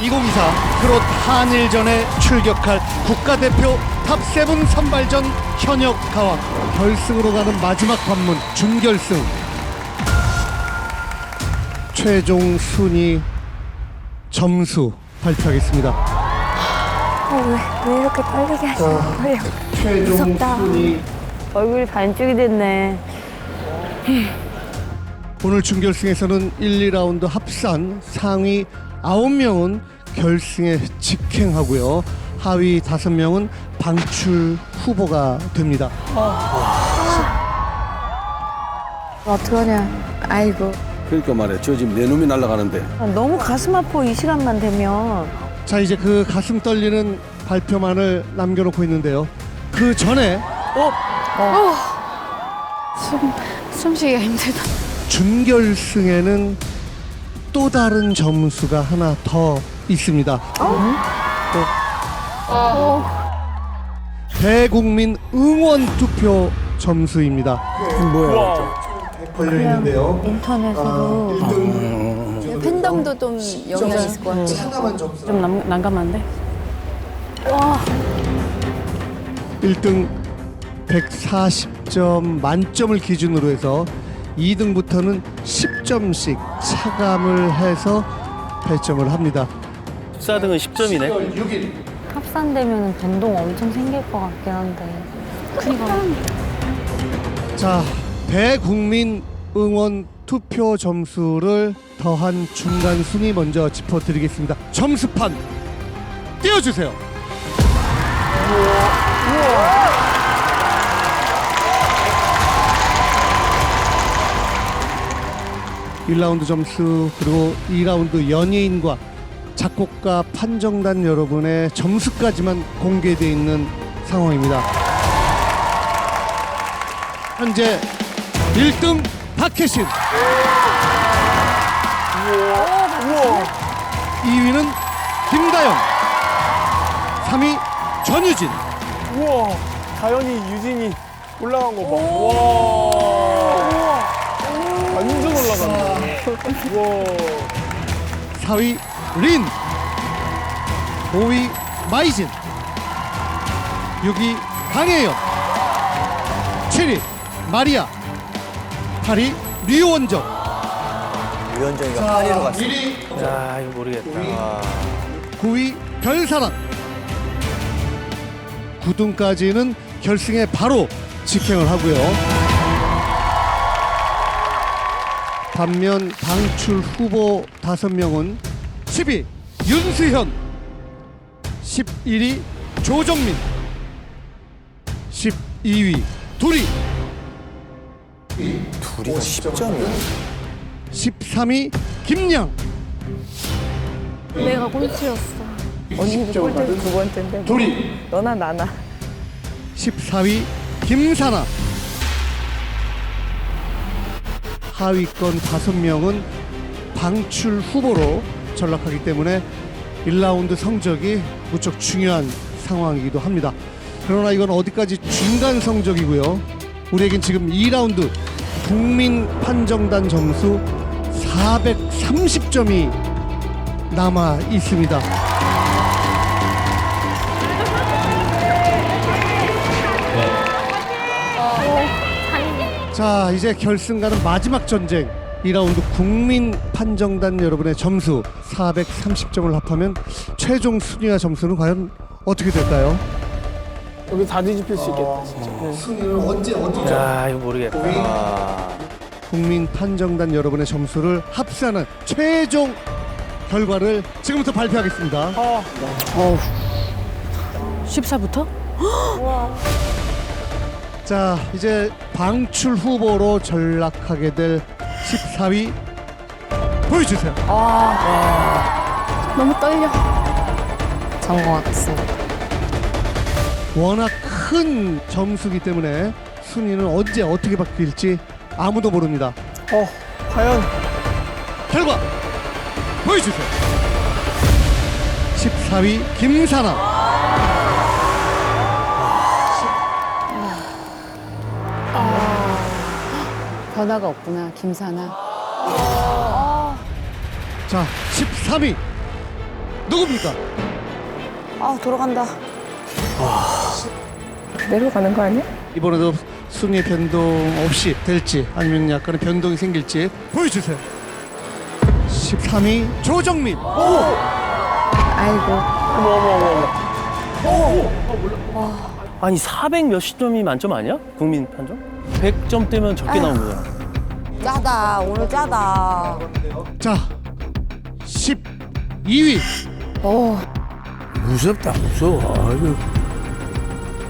2024 트롯 한일전에 출격할 국가대표 탑7 선발전 현역 가왕 결승으로 가는 마지막 관문 준결승 최종 순위 점수 발표하겠습니다. 어, 왜, 왜 이렇게 떨리게 하시는 거예요? 최종 무섭다. 순위 얼굴이 반쪽이 됐네. 오늘 준결승에서는 1, 2라운드 합산 상위 9명은 결승에 직행하고요. 하위 5명은 방출 후보가 됩니다. 어떡하냐. 아이고. 그러니까 말이야. 저 지금 내 놈이 날아가는데. 너무 가슴 아파 이 시간만 되면. 자, 이제 그 가슴 떨리는 발표만을 남겨놓고 있는데요. 그 전에 숨, 숨쉬기가 힘들다. 준결승에는 또 다른 점수가 하나 더 있습니다. 대국민 응원 투표 점수입니다. 뭐야? 걸려 있는데요. 인터넷으로 팬덤도 좀 영향이 있을 것 같아요. 하나만 점수. 좀 난, 난감한데? 1등 140점 만점을 기준으로 해서 2등부터는 10 점씩 차감을 해서 배점을 합니다. 14등은 10점이네. 6일 합산되면 변동 엄청 생길 것 같긴 한데. 자, 대국민 응원 투표 점수를 더한 중간 순위 먼저 짚어드리겠습니다. 점수판 띄워주세요. 일라운드 점수 그리고 이라운드 연예인과 작곡가 판정단 여러분의 점수까지만 공개되어 있는 상황입니다. 현재 1등 박혜신 2위는 김다영 3위 전유진 우와 다현이 유진이 올라간 거 봐. 우와. 4위 린 5위 마이진 6위 강혜연 7위 마리아 8위 류원정. 유현정이가 파리로 갔어. 1위 야, 이거 모르겠다. 9위 별사랑. 9등까지는 결승에 바로 직행을 하고요 반면 방출 후보 5명은 10위 윤수현 11위 조정민 12위 둘이 둘이가 10점이야. 13위 김양 내가 꼴찌였어. 언니도 꼴등 두 번째인데. 둘이 너나 나나. 14위 김사나 하위권 5명은 방출 후보로 전락하기 때문에 1라운드 성적이 무척 중요한 상황이기도 합니다. 그러나 이건 어디까지 중간 성적이고요. 우리에겐 지금 2라운드 국민 판정단 점수 430점이 남아 있습니다. 자 이제 결승 가는 마지막 전쟁 2라운드 국민 판정단 여러분의 점수 430점을 합하면 최종 순위와 점수는 과연 어떻게 될까요? 여기 다 뒤집힐 수 있겠다 진짜. 네. 순위는 언제 어디죠? 야, 이거 모르겠다. 아, 국민 판정단 여러분의 점수를 합산한 최종 결과를 지금부터 발표하겠습니다. 14부터? 자 이제 방출 후보로 전락하게 될 14위 보여주세요. 너무 떨려. 전것 같습니다. 워낙 큰 점수기 때문에 순위는 언제 어떻게 바뀔지 아무도 모릅니다. 어 과연 결과 보여주세요. 14위 김사나 변화가 없구나, 김사나. 자 13위 누굽니까? 아 돌아간다. 그대로 가는 거 아니야? 이번에도 순위 변동 없이 될지 아니면 약간의 변동이 생길지 보여주세요. 13위 조정민. 아이고. 아니 400 몇십 점이 만점 아니야? 국민 판정? 100점 되면 적게 나온 거잖아. 짜다 오늘 짜다. 자, 12위. 어. 무섭다 무서워. 아유.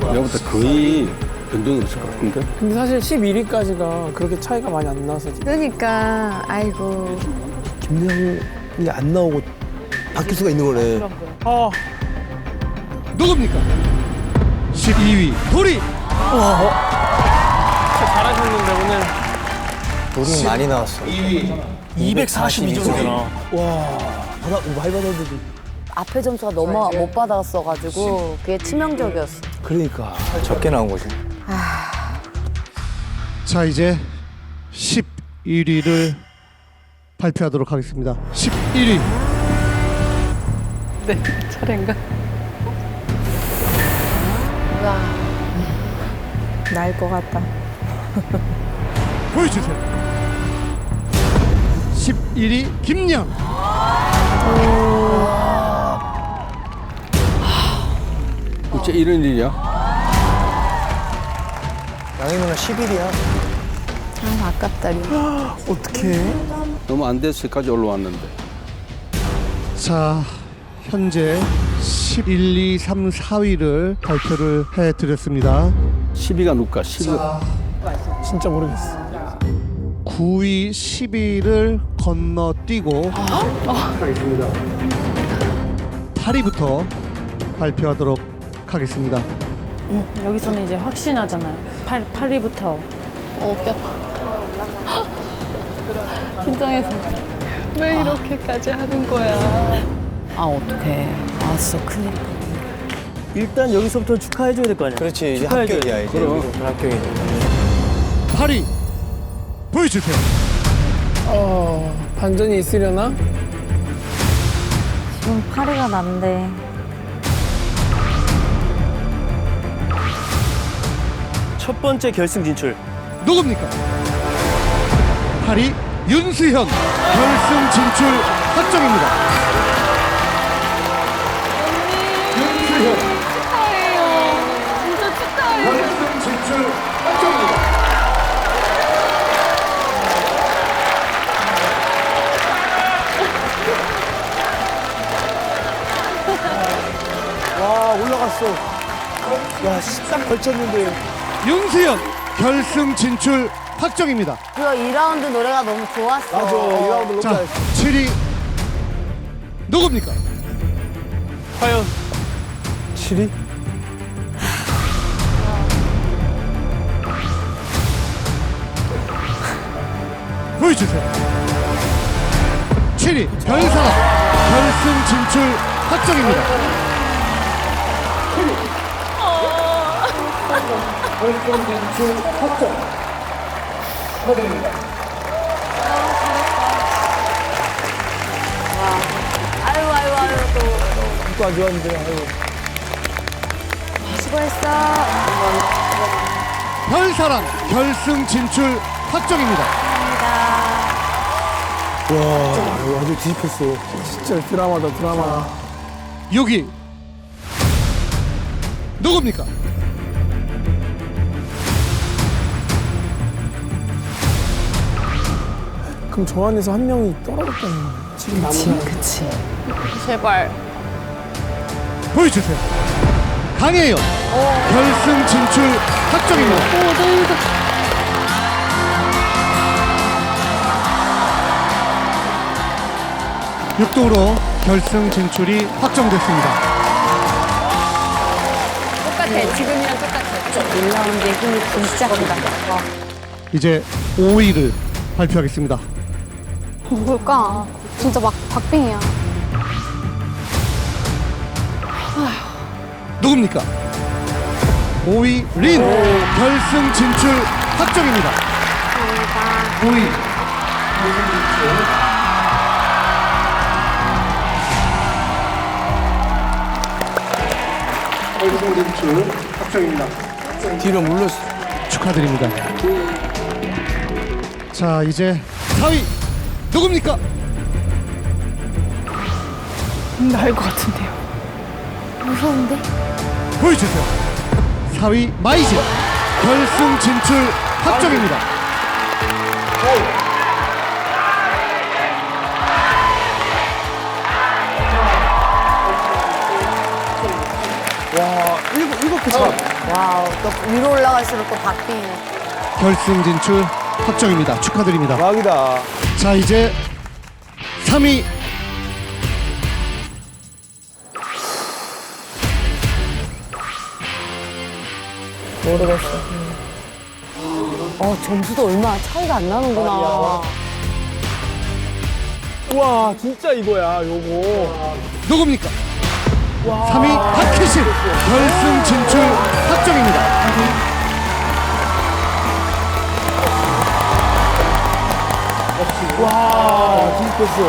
내가 거의 변동이 없을 것 같은데. 근데 사실 11위까지가 그렇게 차이가 많이 안 나서 지금 그러니까 아이고. 김대영이 안 나오고 바뀔 수가 있는 거네. 아 누굽니까? 12위 도리. 잘하 돌이 많이 나왔어. 242점이잖아. 받아, 많이 받았는데. 앞에 점수가 너무 못 받았어가지고 그게 치명적이었어. 그러니까. 적게 나온 거지. 자, 이제 11위를 발표하도록 하겠습니다. 11위. 차례인가? 와. 나을 것 같다. 보여주세요. 11위 김양. 어째 이런 일이야? 양희 누나 10일이야. 참 아깝다리. 어떻게? 너무 안 돼서까지 올라왔는데. 자, 현재 11, 2, 3, 4위를 발표를 해드렸습니다. 12가 누굴까? 12가 진짜 모르겠어. 9위, 10위를 건너뛰고 하겠습니다. 8위부터 발표하도록 하겠습니다. 여기서는 이제 확신하잖아요. 8, 8위부터. 어, 뼈. 긴장해서. 왜 이렇게까지 하는 거야? 아 어떡해. 아 진짜 큰일. 일단 여기서부터 축하해줘야 될 거 아니야. 그렇지, 이제 합격이야, 돼. 이제. 8위 보여주세요. 어 반전이 있으려나? 지금 8위가 난데. 첫 번째 결승 진출. 누굽니까? 8위 윤수현 결승 진출 확정입니다. 걸쳤는데. 윤수현 결승 진출 확정입니다. 그 2라운드 노래가 너무 좋았어. 맞아, 2라운드 너무 자, 잘했어. 7위 누굽니까? 과연 7위? 보여주세요. 7위 별사람 결승 진출 확정입니다. 결승 진출 확정. 축하드립니다. 아유 아유 아유 또. 이거 안 좋았는데, 아유. 수고했어. 별사랑 결승 진출 확정입니다. 와, 이거 완전 뒤집혔어. 진짜 드라마다 드라마. 6위 누굽니까? 그럼 저 안에서 한 명이 떨어졌다는 거야. 지금 남은 그치. 제발. 보여주세요. 강혜연 결승 진출 확정입니다. 육도로 결승 진출이 확정됐습니다. 똑같아. 지금이랑 똑같아. 1라운드의 힘이 진짜 크다. 이제 5위를 발표하겠습니다. 누굴까? 진짜 막 박빙이야. 누굽니까? 5위 린 결승 진출 확정입니다. 5위 결승 진출 확정입니다. 뒤로 물렀어. 축하드립니다. 자 이제 4위 누굽니까? 나을 것 같은데요. 무서운데? 보여주세요. 4위 마이진 결승 진출 확정입니다. 와, 일곱, 일곱 개 차. 와우, 또 위로 올라갈수록 또 박빙이네. 결승 진출 확정입니다. 축하드립니다. 대박이다. 자 이제 3위 모르겠어. 어, 점수도 얼마 차이가 안 나는구나. 우와 진짜 이거야 요거 누굽니까? 3위 박혜신 결승 진출 확정입니다. 와, 딩크스.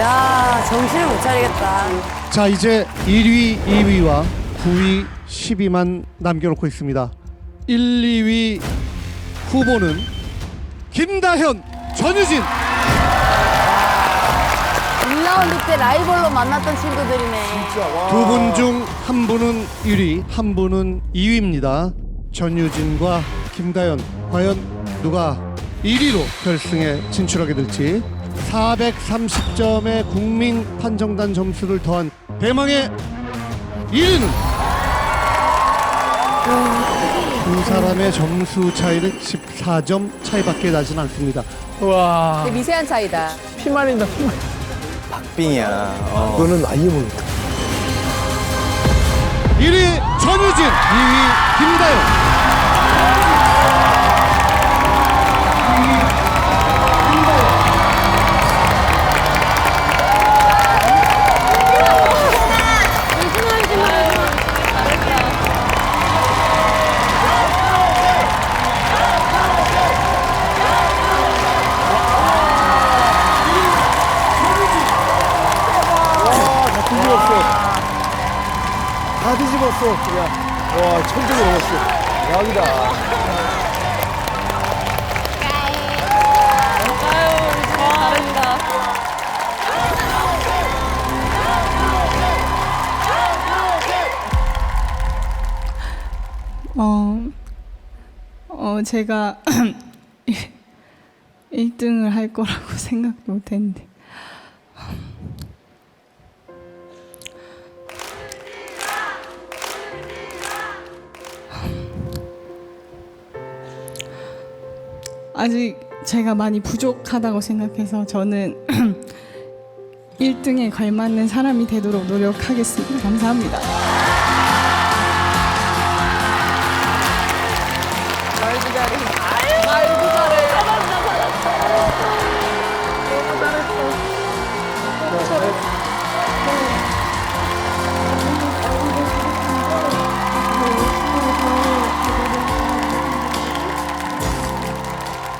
야, 정신을 못 차리겠다. 자 이제 1위, 2위와 9위, 10위만 남겨놓고 있습니다. 1, 2위 후보는 김다현, 전유진 1라운드 때 라이벌로 만났던 친구들이네. 두 분 중 한 분은 1위, 한 분은 2위입니다. 전유진과 김다현 과연 누가 1위로 결승에 진출하게 될지 430점의 국민 판정단 점수를 더한 대망의 1위는 두 사람의 점수 차이는 14점 차이밖에 나진 않습니다. 우와 미세한 차이다. 피말린다 피말 빙이야. 그거는 아예 모르겠다. 1위 전유진, 2위 김다현. 천국에 넘었어. 대박이다. 어, 어, 제가 1등을 할 거라고 생각도 못 했는데. 아직 제가 많이 부족하다고 생각해서 저는 1등에 걸맞는 사람이 되도록 노력하겠습니다. 감사합니다.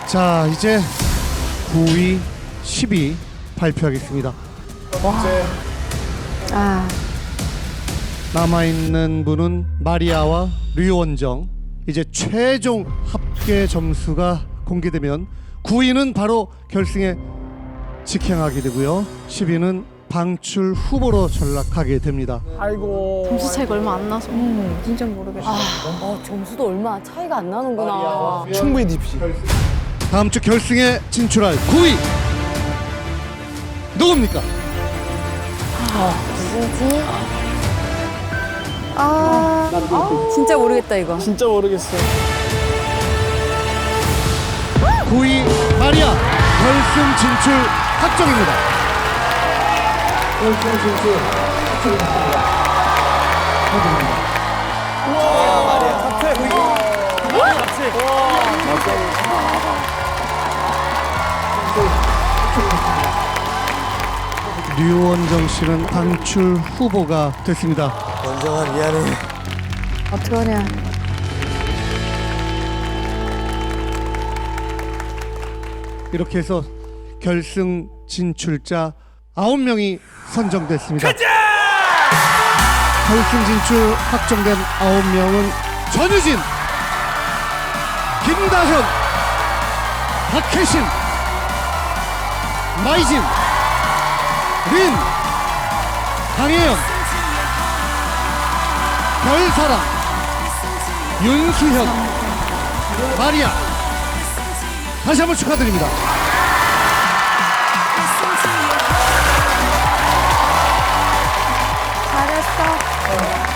자 이제 9위, 10위 발표하겠습니다. 아, 남아있는 분은 마리아와 류원정. 이제 최종 합계 점수가 공개되면 9위는 바로 결승에 직행하게 되고요. 10위는 방출 후보로 전락하게 됩니다. 아이고 점수 차이가 얼마 안 나서. 음, 진짜 모르겠어. 어, 점수도 얼마 차이가 안 나는구나. 충분히 뒤집지. 다음 주 결승에 진출할 9위. 누굽니까? 누구지? 아, 진짜 모르겠다, 이거. 진짜 모르겠어. 9위 마리아. 결승 진출 확정입니다. 류원정 씨는 방출 후보가 됐습니다. 원정아, 미안해. 어떡하냐. 이렇게 해서 결승 진출자 아홉 명이 선정됐습니다. 결승 진출 확정된 아홉 명은 전유진, 김다현, 박혜신, 마이진, 린, 강혜연, 별사랑, 윤수현, 마리아. 다시 한번 축하드립니다. 잘했어.